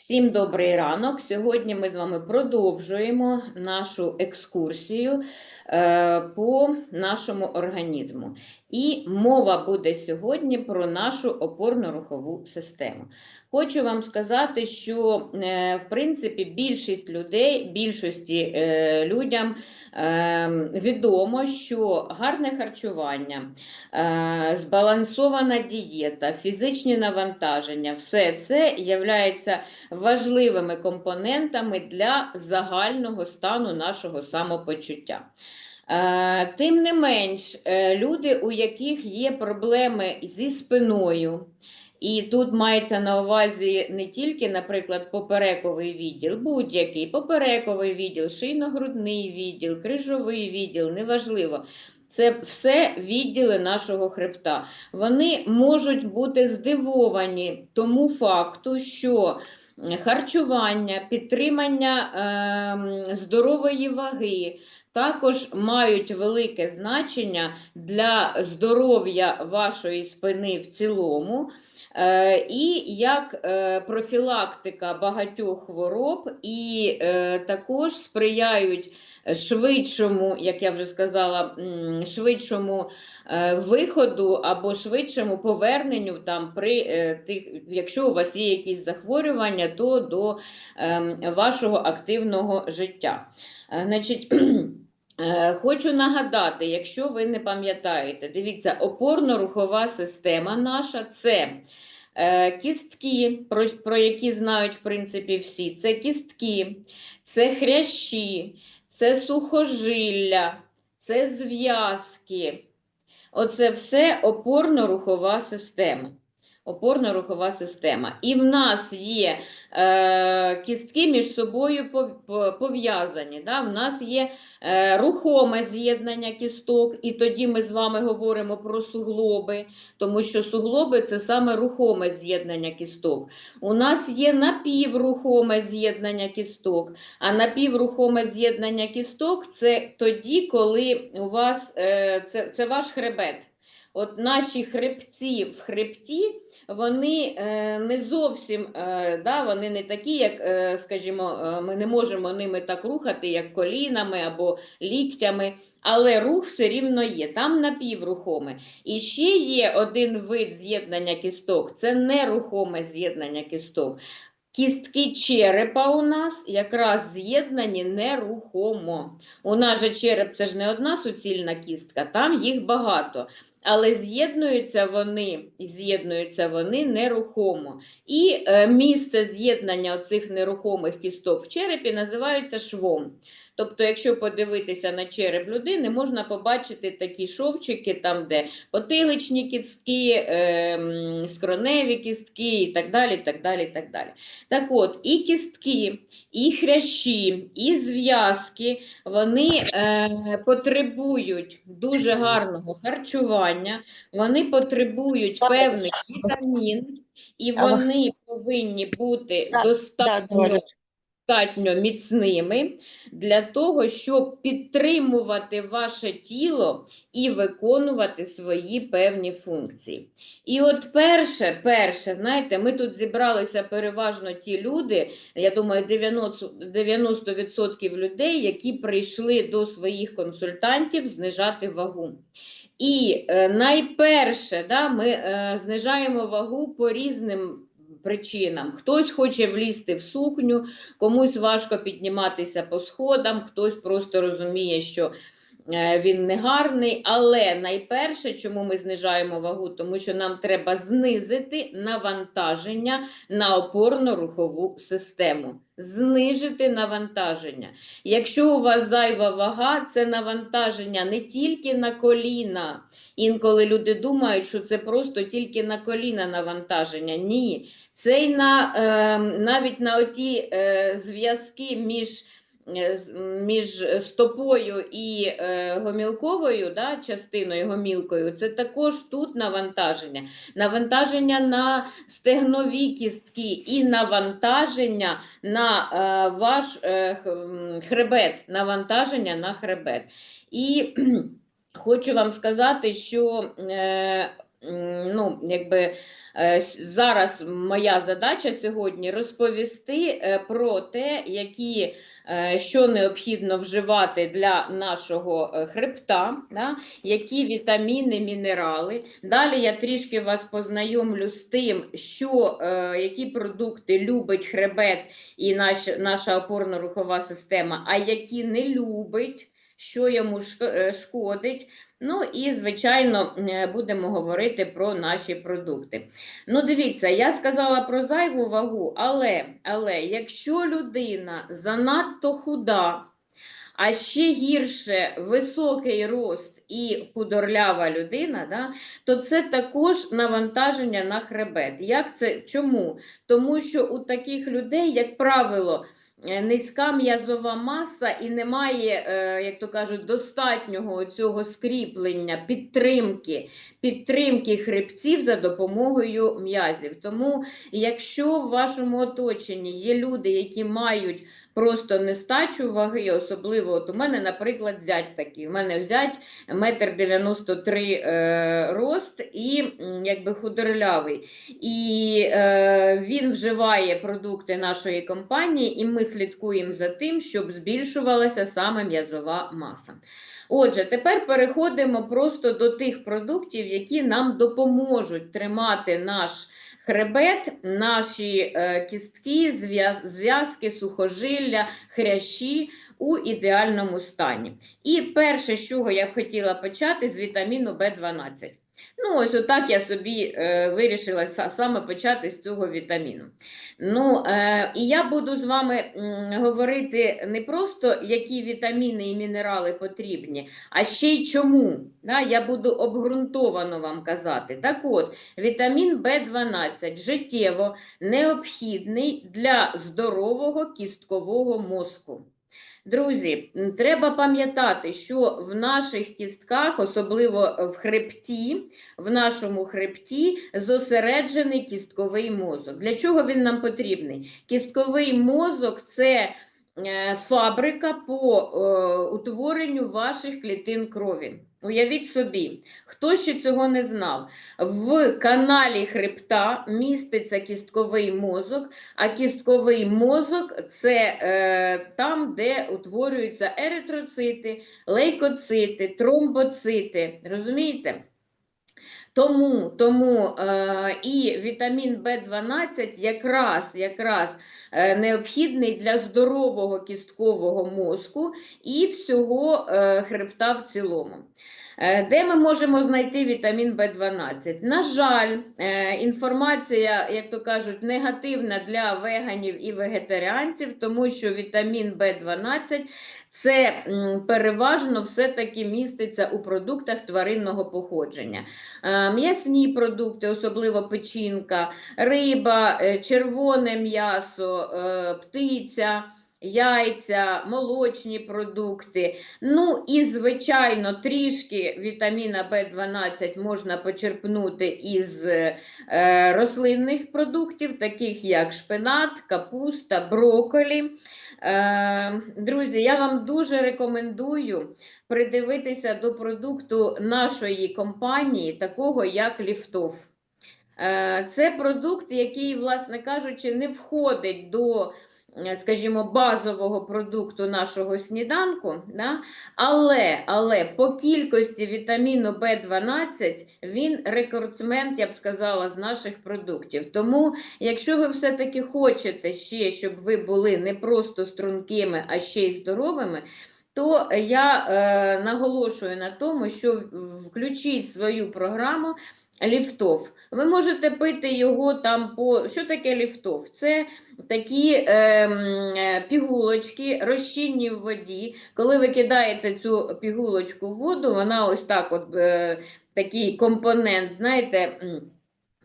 Всім добрий ранок. Сьогодні ми з вами продовжуємо нашу екскурсію е, по нашому організму. І мова буде сьогодні про нашу опорно-рухову систему. Хочу вам сказати, що е, в принципі більшість людей, більшості е, людям е, відомо, що гарне харчування, збалансована дієта, фізичні навантаження, все це являється важливими компонентами для загального стану нашого самопочуття. Е, Тим не менш, е, люди, у яких є проблеми зі спиною, і тут мається на увазі не тільки, наприклад, поперековий відділ, будь-який поперековий відділ, шийно-грудний відділ, крижовий відділ, неважливо. Це все відділи нашого хребта. Вони можуть бути здивовані тому факту, що харчування, підтримання ем, здорової ваги також мають велике значення для здоров'я вашої спини в цілому. Е, І як е, профілактика багатьох хвороб, і е, також сприяють швидшому, як я вже сказала, швидшому виходу або швидшому поверненню, там, при, тих, якщо у вас є якісь захворювання, то до ем, вашого активного життя. Значить, Хочу нагадати, якщо ви не пам'ятаєте, дивіться, опорно-рухова система наша це е, кістки, про які знають, в принципі, всі. Це кістки, це хрящі, це сухожилля, це зв'язки. Оце все опорно-рухова система. Опорно-рухова система. І в нас є е, кістки між собою пов- пов- пов'язані. Да? В нас є е, рухоме з'єднання кісток, і тоді ми з вами говоримо про суглоби, тому що суглоби це саме рухоме з'єднання кісток. У нас є напіврухоме з'єднання кісток, а напіврухоме з'єднання кісток це тоді, коли у вас е, це, це ваш хребет. От наші хребці в хребті, вони е, не зовсім е, да, вони не такі, як, е, скажімо, ми не можемо ними так рухати, як колінами або ліктями, але рух все рівно є, там напіврухоме. І ще є один вид з'єднання кісток це нерухоме з'єднання кісток. Кістки черепа у нас якраз з'єднані нерухомо. У нас же череп це ж не одна суцільна кістка, там їх багато. Але з'єднуються вони, з'єднуються вони нерухомо. І е, місце з'єднання оцих нерухомих кісток в черепі називається швом. Тобто, якщо подивитися на череп людини, можна побачити такі шовчики, там, де потиличні кістки, е, скроневі кістки і так далі. так далі, так далі. Так от, і кістки, і хрящі, і зв'язки, вони е, потребують дуже гарного харчування, вони потребують певних вітамін, і вони повинні бути достатньо. Достатньо міцними для того, щоб підтримувати ваше тіло і виконувати свої певні функції. І от перше, перше, знаєте, ми тут зібралися переважно ті люди, я думаю, 90%, 90% людей, які прийшли до своїх консультантів знижати вагу. І е, найперше, да, ми е, знижаємо вагу по різним причинам. Хтось хоче влізти в сукню, комусь важко підніматися по сходам, хтось просто розуміє, що він не гарний. Але найперше, чому ми знижаємо вагу, тому що нам треба знизити навантаження на опорно-рухову систему. Знижити навантаження. Якщо у вас зайва вага, це навантаження не тільки на коліна. Інколи люди думають, що це просто тільки на коліна навантаження. Ні, це й на, е, навіть на оті е, зв'язки між, е, між стопою і е, гомілковою да, частиною, гомілкою, це також тут навантаження. Навантаження на стегнові кістки і навантаження на е, ваш е, хребет, навантаження на хребет. І Хочу вам сказати, що е, ну, якби е, зараз моя задача сьогодні розповісти е, про те, які е, що необхідно вживати для нашого хребта, да, які вітаміни, мінерали. Далі я трішки вас познайомлю з тим, що, які продукти любить хребет і наш, наша опорно-рухова система, а які не любить, що йому е, шкодить. Ну і, звичайно, е, будемо говорити про наші продукти. Ну, дивіться, я сказала про зайву вагу, але, але якщо людина занадто худа, а ще гірше високий рост і худорлява людина, да, то це також навантаження на хребет. Як це? Чому? Тому що у таких людей, як правило, низька м'язова маса і немає, е, як то кажуть, достатнього цього скріплення, підтримки, підтримки хребців за допомогою м'язів. Тому, якщо в вашому оточенні є люди, які мають просто нестачу ваги, особливо от у мене, наприклад, зять такий. У мене зять метр 93 е, рост і якби худорлявий. І е, він вживає продукти нашої компанії, і ми слідкуємо за тим, щоб збільшувалася саме м'язова маса. Отже, тепер переходимо просто до тих продуктів, які нам допоможуть тримати наш хребет, наші е, кістки, зв'язки, сухожилля, хрящі у ідеальному стані. І перше, з чого я б хотіла почати, з вітаміну В12. Ну, ось отак я собі е, вирішила саме почати з цього вітаміну. Ну, е, і я буду з вами говорити не просто, які вітаміни і мінерали потрібні, а ще й чому. Да? Я буду обґрунтовано вам казати. Так от, вітамін В12 життєво необхідний для здорового кісткового мозку. Друзі, треба пам'ятати, що в наших кістках, особливо в хребті, в нашому хребті зосереджений кістковий мозок. Для чого він нам потрібний? Кістковий мозок це фабрика по е, утворенню ваших клітин крові. Уявіть собі, хто ще цього не знав, в каналі хребта міститься кістковий мозок, а кістковий мозок це е, там, де утворюються еритроцити, лейкоцити, тромбоцити. Розумієте? Тому, тому е, і вітамін В12 якраз, якраз е, необхідний для здорового кісткового мозку і всього е, хребта в цілому. Е, Де ми можемо знайти вітамін В12? На жаль, е, інформація, як то кажуть, негативна для веганів і вегетаріанців, тому що вітамін В12 це переважно все-таки міститься у продуктах тваринного походження. Е, М'ясні продукти, особливо печінка, риба, е, червоне м'ясо, е, птиця. Яйця, молочні продукти. Ну і, звичайно, трішки вітаміна В12 можна почерпнути із е, рослинних продуктів, таких як шпинат, капуста, брокколі. Е, друзі, я вам дуже рекомендую придивитися до продукту нашої компанії, такого як Ліфтов. Е, Це продукт, який, власне кажучи, не входить до, е, скажімо, базового продукту нашого сніданку, да? але, але по кількості вітаміну В12 він рекордсмен, я б сказала, з наших продуктів. Тому, якщо ви все-таки хочете ще, щоб ви були не просто стрункими, а ще й здоровими, то я е, наголошую на тому, що включіть свою програму ліфтов. Ви можете пити його там по. Що таке ліфтов? Це такі ем, е, пігулочки, розчинні в воді. Коли ви кидаєте цю пігулочку в воду, вона ось так, от е, такий компонент, знаєте.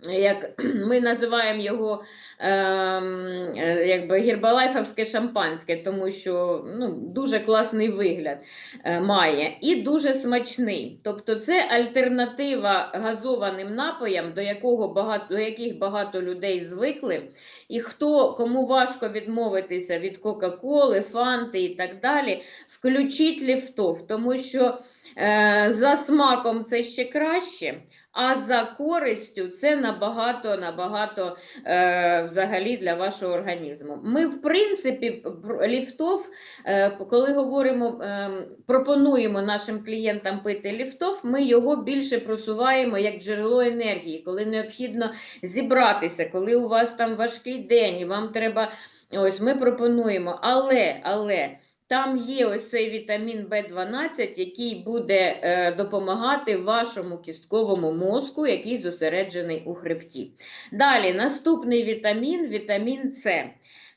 Як ми називаємо його ем, е, якби гербалайфовське шампанське, тому що ну, дуже класний вигляд е, має і дуже смачний. Тобто це альтернатива газованим напоям, до, якого багато, до яких багато людей звикли. І хто кому важко відмовитися від Кока-Коли, Фанти і так далі, включіть ліфтов, тому що е, за смаком це ще краще. А за користю це набагато набагато е, взагалі для вашого організму. Ми, в принципі, ліфтов, е, коли говоримо, е, пропонуємо нашим клієнтам пити ліфтов, ми його більше просуваємо як джерело енергії, коли необхідно зібратися, коли у вас там важкий день, і вам треба. Ось ми пропонуємо, але, але там є ось цей вітамін В12, який буде е, допомагати вашому кістковому мозку, який зосереджений у хребті. Далі, наступний вітамін вітамін С.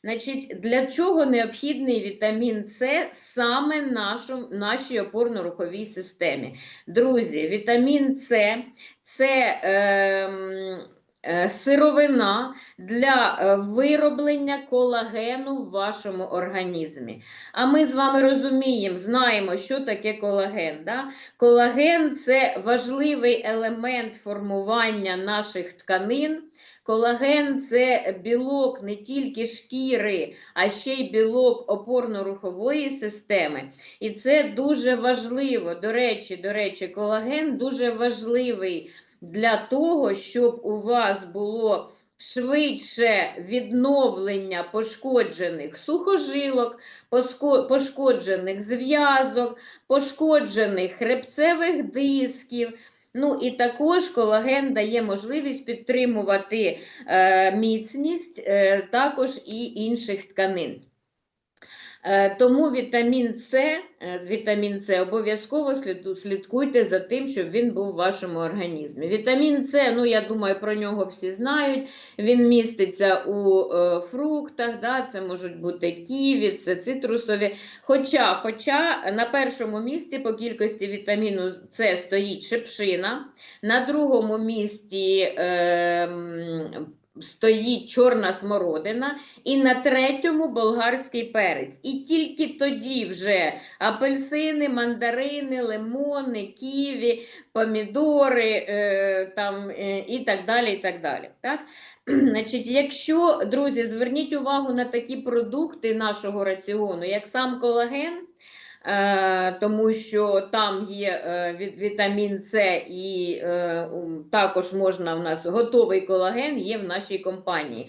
Значить, для чого необхідний вітамін С саме нашому, нашій опорно-руховій системі? Друзі, вітамін С це е, сировина для е, вироблення колагену в вашому організмі. А ми з вами розуміємо, знаємо, що таке колаген. Да? Колаген це важливий елемент формування наших тканин. Колаген це білок не тільки шкіри, а ще й білок опорно-рухової системи. І це дуже важливо. До речі, до речі, колаген дуже важливий для того, щоб у вас було швидше відновлення пошкоджених сухожилок, пошкоджених зв'язок, пошкоджених хребцевих дисків. Ну і також колаген дає можливість підтримувати е, міцність е, також і інших тканин. Е, Тому вітамін С, е, вітамін С обов'язково слідкуйте за тим, щоб він був у вашому організмі. Вітамін С, ну я думаю, про нього всі знають. Він міститься у е, фруктах, да, це можуть бути ківі, це цитрусові. Хоча, хоча на першому місці по кількості вітаміну С стоїть шипшина, на другому місці ем, стоїть чорна смородина, і на третьому болгарський перець. І тільки тоді вже апельсини, мандарини, лимони, ківі, помідори е, там, е, і так далі. І так далі. Так? Значить, якщо, друзі, зверніть увагу на такі продукти нашого раціону, як сам колаген. Е, тому що там є е, вітамін С і е, також можна в нас готовий колаген є в нашій компанії.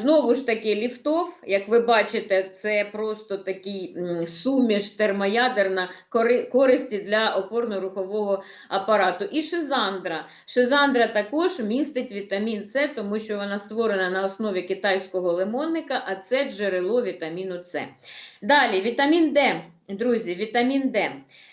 Знову ж таки, ліфтов, як ви бачите, це просто такий суміш термоядерна кори- користі для опорно-рухового апарату. І шизандра. Шизандра також містить вітамін С, тому що вона створена на основі китайського лимонника, а це джерело вітаміну С. Далі, вітамін Д. Друзі, вітамін Д.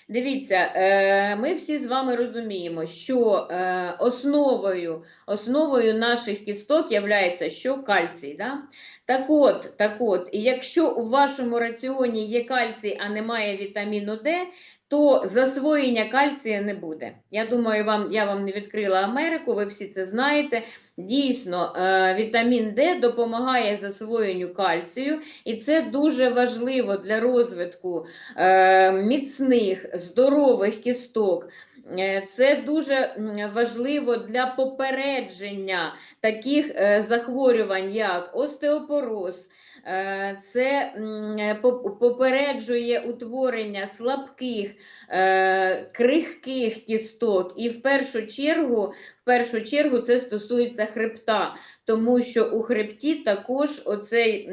Дивіться, е, ми всі з вами розуміємо, що е, основою, основою наших кісток є що кальцій. Да? Так от, так от, якщо у вашому раціоні є кальцій, а немає вітаміну Д, то засвоєння кальція не буде. Я думаю, вам, я вам не відкрила Америку, ви всі це знаєте. Дійсно, е, вітамін Д допомагає засвоєнню кальцію, і це дуже важливо для розвитку е, міцних, здорових кісток. Е, Це дуже важливо для попередження таких е, захворювань, як остеопороз. Е, Це е, поп- попереджує утворення слабких, е, крихких кісток. І в першу чергу, в першу чергу це стосується хребта, тому що у хребті також оцей,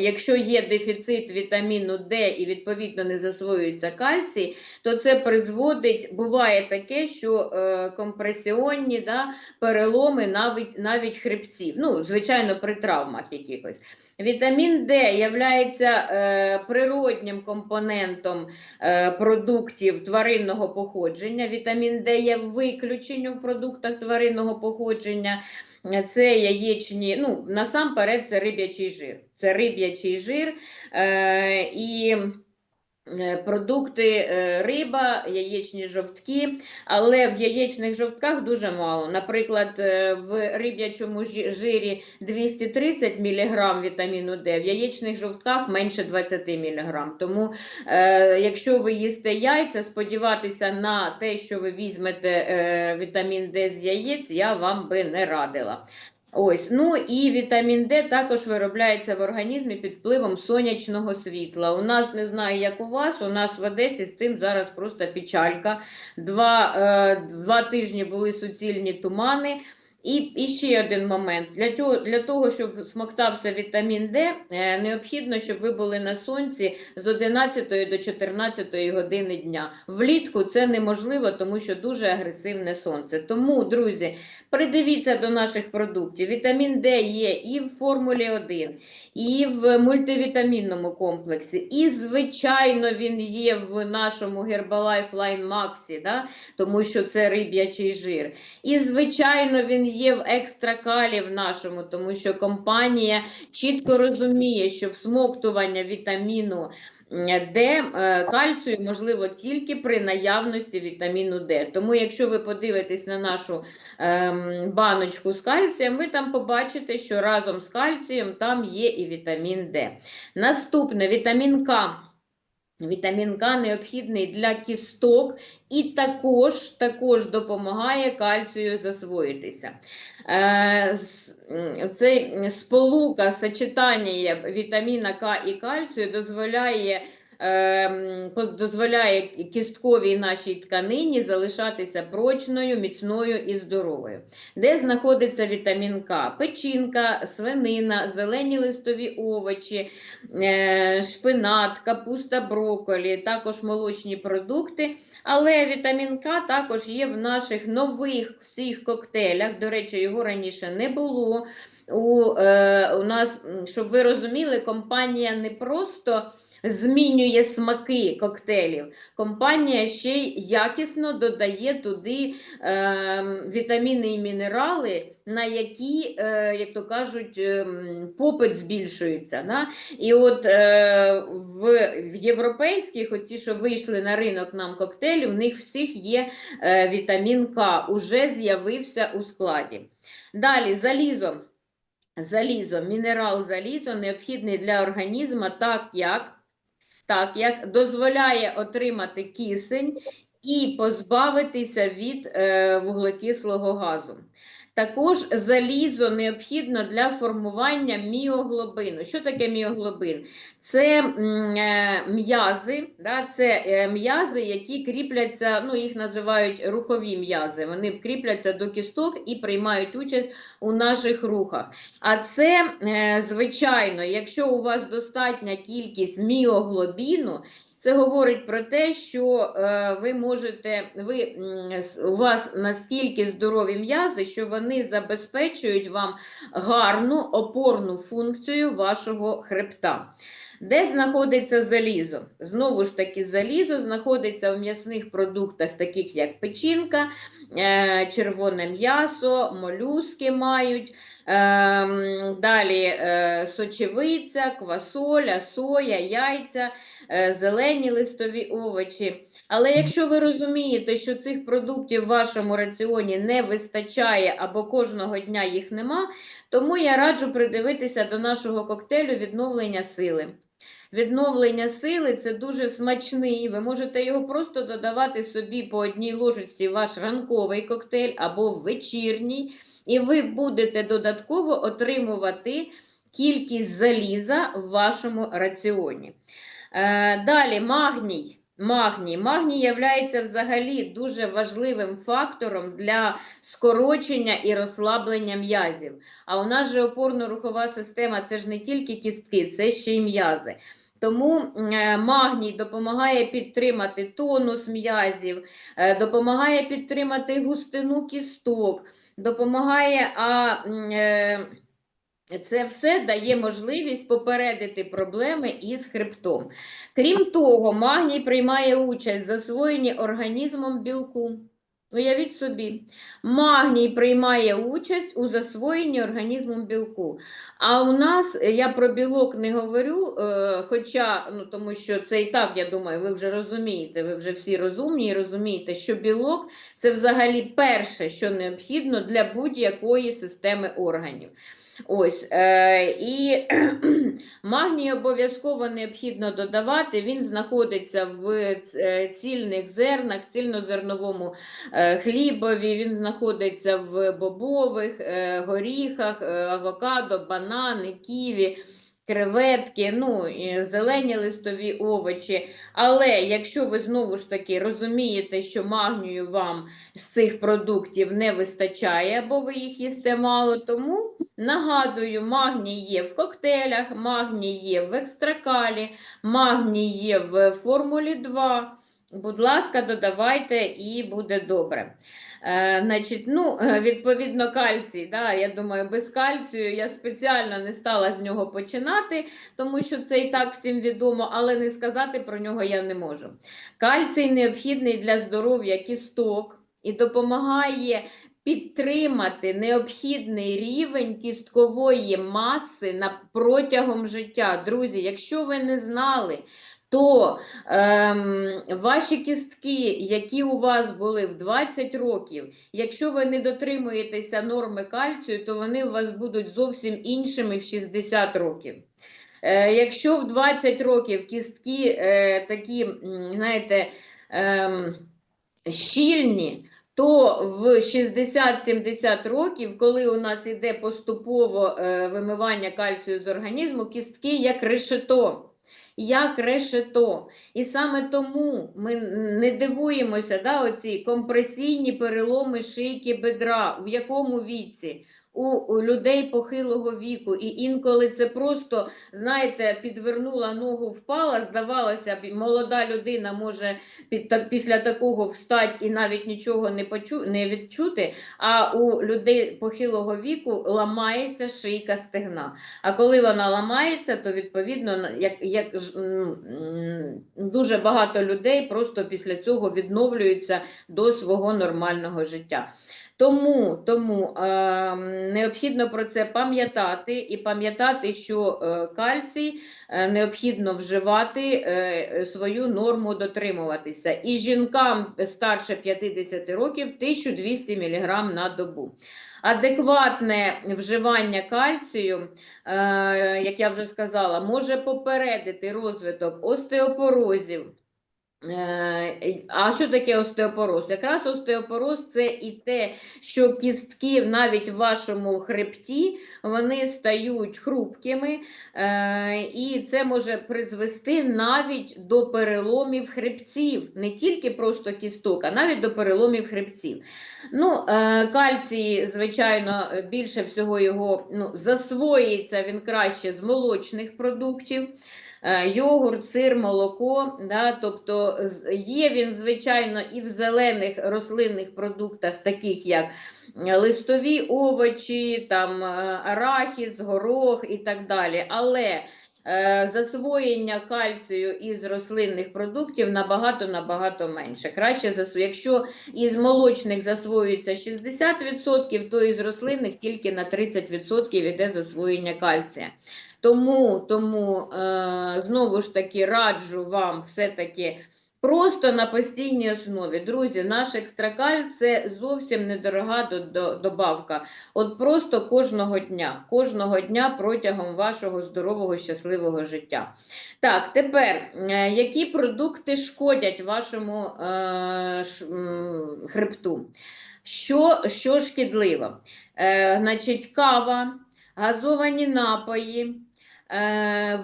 якщо є дефіцит вітаміну Д і відповідно не засвоюється кальцій, то це призводить, буває таке, що компресіонні да, переломи навіть, навіть хребців, ну, звичайно, при травмах якихось. Вітамін Д є е, природнім компонентом е, продуктів тваринного походження. Вітамін Д є виключенням в продуктах тваринного походження. Це яєчні, ну, насамперед, це риб'ячий жир. Це риб'ячий жир е, і продукти е, риба, яєчні жовтки, але в яєчних жовтках дуже мало. Наприклад, е, в риб'ячому жирі 230 мг вітаміну Д, в яєчних жовтках менше 20 мг. Тому, е, якщо ви їсте яйця, сподіватися на те, що ви візьмете е, вітамін Д з яєць, я вам би не радила. Ось, ну і вітамін Д також виробляється в організмі під впливом сонячного світла. У нас не знаю, як у вас, у нас в Одесі з цим зараз просто печалька. Два, е, два тижні були суцільні тумани. І, і ще один момент. Для того, для того, щоб смоктався вітамін Д, е, необхідно, щоб ви були на сонці з 11 до 14 години дня. Влітку це неможливо, тому що дуже агресивне сонце. Тому, друзі, придивіться до наших продуктів. Вітамін Д є і в формулі 1, і в мультивітамінному комплексі, і, звичайно, він є в нашому Herbalife Line Max, да? тому що це риб'ячий жир. І, звичайно, він є в екстракалі в нашому, тому що компанія чітко розуміє, що всмоктування вітаміну Д, е, кальцію можливо тільки при наявності вітаміну Д. Тому, якщо ви подивитесь на нашу ем, баночку з кальцієм, ви там побачите, що разом з кальцієм там є і вітамін Д. Наступне вітамін К. Вітамін К необхідний для кісток і також, також допомагає кальцію засвоїтися. Це Цей сполука сочетання вітаміна К і кальцію дозволяє, дозволяє кістковій нашій тканині залишатися прочною, міцною і здоровою. Де знаходиться вітамін К? Печінка, свинина, зелені листові овочі, е, шпинат, капуста, брокколі, також молочні продукти. Але вітамін К також є в наших нових всіх коктейлях. До речі, його раніше не було. У, е, у нас, щоб ви розуміли, компанія не просто змінює смаки коктейлів. Компанія ще й якісно додає туди е, вітаміни і мінерали, на які, е, як то кажуть, ем, попит збільшується. Да? І от е, в, в європейських, от ті, що вийшли на ринок нам коктейлі, в них всіх є е, вітамін К, уже з'явився у складі. Далі залізо. Залізо, мінерал залізо необхідний для організму, так як, так як дозволяє отримати кисень і позбавитися від е, вуглекислого газу. Також залізо необхідно для формування міоглобину. Що таке міоглобин? Це е, м'язи, да, це е, м'язи, які кріпляться, ну їх називають рухові м'язи. Вони кріпляться до кісток і приймають участь у наших рухах. А це, е, звичайно, якщо у вас достатня кількість міоглобіну, це говорить про те, що е, ви можете, ви, у вас настільки здорові м'язи, що вони забезпечують вам гарну опорну функцію вашого хребта. Де знаходиться залізо? Знову ж таки, залізо знаходиться в м'ясних продуктах, таких як печінка, е, червоне м'ясо, молюски мають, далі е, сочевиця, квасоля, соя, яйця, е, зелені листові овочі. Але якщо ви розумієте, що цих продуктів в вашому раціоні не вистачає або кожного дня їх нема, тому я раджу придивитися до нашого коктейлю відновлення сили. Відновлення сили це дуже смачний. Ви можете його просто додавати собі по одній ложечці ваш ранковий коктейль або вечірній, і ви будете додатково отримувати кількість заліза в вашому раціоні. Е, далі магній. Магній. Магній є взагалі дуже важливим фактором для скорочення і розслаблення м'язів. А у нас же опорно-рухова система це ж не тільки кістки, це ще й м'язи. Тому е, магній допомагає підтримати тонус м'язів, е, допомагає підтримати густину кісток, допомагає. А, е, це все дає можливість попередити проблеми із хребтом. Крім того, магній приймає участь в засвоєнні організмом білку. Уявіть собі, магній приймає участь у засвоєнні організмом білку. А у нас, е, я про білок не говорю, е, хоча, ну тому що це і так, я думаю, ви вже розумієте, ви вже всі розумні і розумієте, що білок це взагалі перше, що необхідно для будь-якої системи органів. Ось, е, і магній обов'язково необхідно додавати. Він знаходиться в е, цільних зернах, цільнозерновому е, хлібові, він знаходиться в бобових, е, горіхах, е, авокадо, банани, ківі. Креветки, ну, і зелені листові овочі. Але якщо ви знову ж таки розумієте, що магнію вам з цих продуктів не вистачає, або ви їх їсте мало, тому нагадую, магній є в коктейлях, магній є в екстракалі, магній є в формулі 2. Будь ласка, додавайте і буде добре. Е, значить, ну, е, відповідно, кальцій. Да, я думаю, без кальцію я спеціально не стала з нього починати, тому що це і так всім відомо, але не сказати про нього я не можу. Кальцій необхідний для здоров'я кісток і допомагає підтримати необхідний рівень кісткової маси на протягом життя. Друзі, якщо ви не знали, то ем, ваші кістки, які у вас були в 20 років, якщо ви не дотримуєтеся норми кальцію, то вони у вас будуть зовсім іншими в 60 років. Е, якщо в 20 років кістки е, такі, знаєте, ем, щільні, то в 60-70 років, коли у нас йде поступово е, вимивання кальцію з організму, кістки як решето. Як решето. І саме тому ми не дивуємося, да, оці компресійні переломи шийки бедра, в якому віці? У, людей похилого віку, і інколи це просто, знаєте, підвернула ногу, впала. Здавалося б, молода людина може під, так, після такого встати і навіть нічого не, почу, не відчути. А у людей похилого віку ламається шийка стегна. А коли вона ламається, то відповідно як, як дуже багато людей просто після цього відновлюються до свого нормального життя. Тому, тому е, необхідно про це пам'ятати і пам'ятати, що е, кальцій е, необхідно вживати, е, свою норму дотримуватися. І жінкам старше 50 років 1200 мг на добу. Адекватне вживання кальцію, е, як я вже сказала, може попередити розвиток остеопорозів. Е, А що таке остеопороз? Якраз остеопороз це і те, що кістки навіть в вашому хребті вони стають хрупкими, е, і це може призвести навіть до переломів хребців, не тільки просто кісток, а навіть до переломів хребців. Ну, е, Кальцій, звичайно, більше всього його ну, засвоюється він краще з молочних продуктів. Е, Йогурт, сир, молоко, да, тобто є він, звичайно, і в зелених рослинних продуктах, таких як е, листові овочі, там, е, арахіс, горох і так далі. Але засвоєння кальцію із рослинних продуктів набагато-набагато менше. Краще засво... Якщо із молочних засвоюється 60%, то із рослинних тільки на 30% йде засвоєння кальція. Тому, тому е, знову ж таки раджу вам все-таки просто на постійній основі. Друзі, наш екстракаль це зовсім недорога до- до- добавка. От просто кожного дня, кожного дня протягом вашого здорового, щасливого життя. Так, тепер, е, які продукти шкодять вашому е, ш, м, хребту? Що, що шкідливо? Е, значить, кава, газовані напої,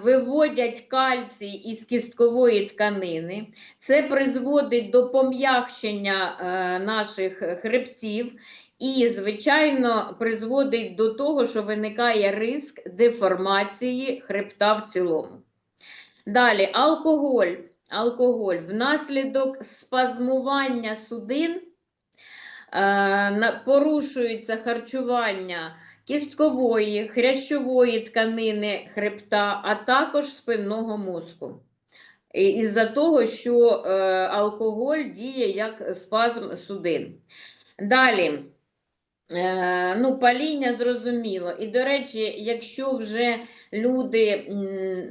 виводять кальцій із кісткової тканини. Це призводить до пом'якшення е, наших хребців і, звичайно, призводить до того, що виникає риск деформації хребта в цілому. Далі, алкоголь. Алкоголь внаслідок спазмування судин е, порушується харчування кісткової, хрящової тканини хребта, а також спинного мозку. Із-за того, що е, алкоголь діє як спазм судин. Далі. Е, ну, паління зрозуміло. І, до речі, якщо вже люди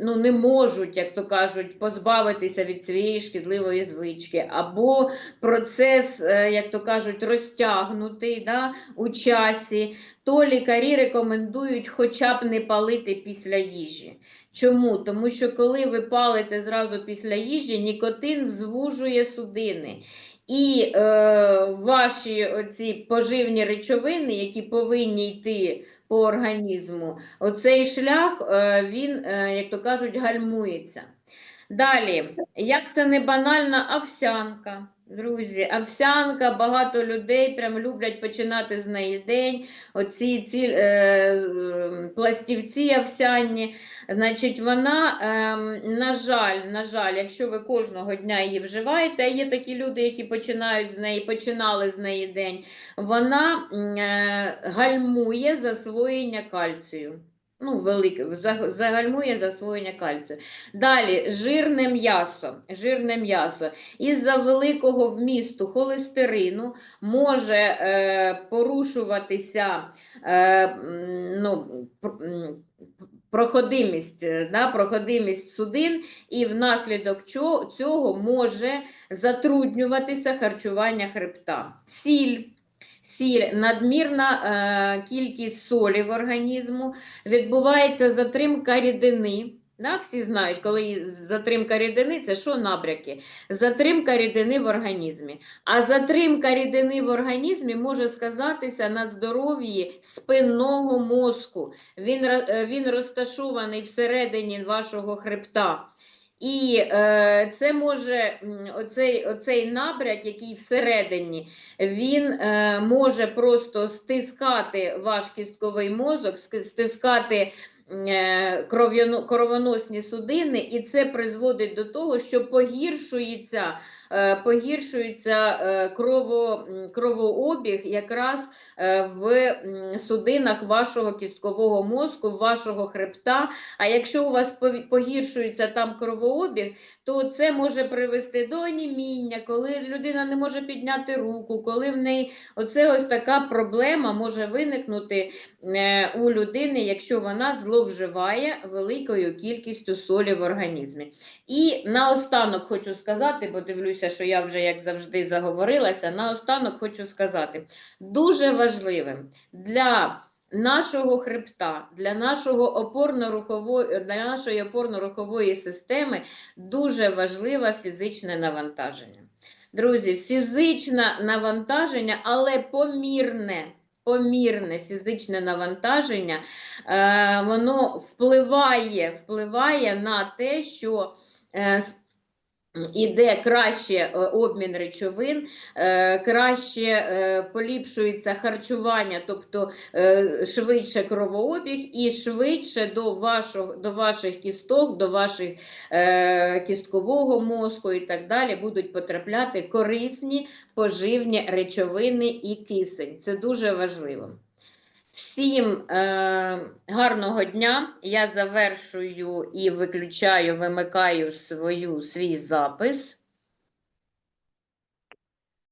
ну, не можуть, як то кажуть, позбавитися від цієї шкідливої звички, або процес, е, як то кажуть, розтягнутий да, у часі, то лікарі рекомендують хоча б не палити після їжі. Чому? Тому що коли ви палите зразу після їжі, нікотин звужує судини. І е, ваші оці поживні речовини, які повинні йти по організму, оцей шлях, е, він, е, як то кажуть, гальмується. Далі, як це не банальна овсянка. Друзі, овсянка, багато людей прям люблять починати з неї день. Оці ці е, е, пластівці овсяні. Значить, вона, е, на жаль, на жаль, якщо ви кожного дня її вживаєте, а є такі люди, які починають з неї, починали з неї день, вона е, гальмує засвоєння кальцію. Ну, велике, загальмує засвоєння кальцію. Далі жирне м'ясо. Жирне м'ясо. Із-за великого вмісту холестерину може е, порушуватися е, ну, проходимість, е, да, проходимість судин, і внаслідок цього може затруднюватися харчування хребта. Сіль. Сіль, надмірна е, кількість солі в організму, відбувається затримка рідини. Да, всі знають, коли затримка рідини це що набряки? Затримка рідини в організмі. А затримка рідини в організмі може сказатися на здоров'ї спинного мозку. Він, е, він розташований всередині вашого хребта. І е, це може оцей, оцей набряк, який всередині, він е, може просто стискати ваш кістковий мозок, стискати кровоносні судини, і це призводить до того, що погіршується, е, погіршується е, крово, кровообіг якраз е, в судинах вашого кісткового мозку, вашого хребта. А якщо у вас погіршується там кровообіг, то це може привести до аніміння, коли людина не може підняти руку, коли в неї оце ось така проблема може виникнути е, у людини, якщо вона зловживає великою кількістю солі в організмі. І наостанок хочу сказати, бо дивлюся, що я вже як завжди заговорилася. Наостанок хочу сказати, дуже важливим для нашого хребта, для нашого опорно-рухової, для нашої опорно-рухової системи дуже важливе фізичне навантаження. Друзі, фізичне навантаження, але помірне. Помірне фізичне навантаження, е, воно впливає, впливає на те, що е, Іде краще е, обмін речовин, е, краще е, поліпшується харчування, тобто швидше кровообіг і швидше до, вашого, до ваших кісток, до ваших кісткового мозку і так далі будуть потрапляти корисні поживні речовини і кисень. Це дуже важливо. Всім е, гарного дня. Я завершую і виключаю, вимикаю свою, свій запис.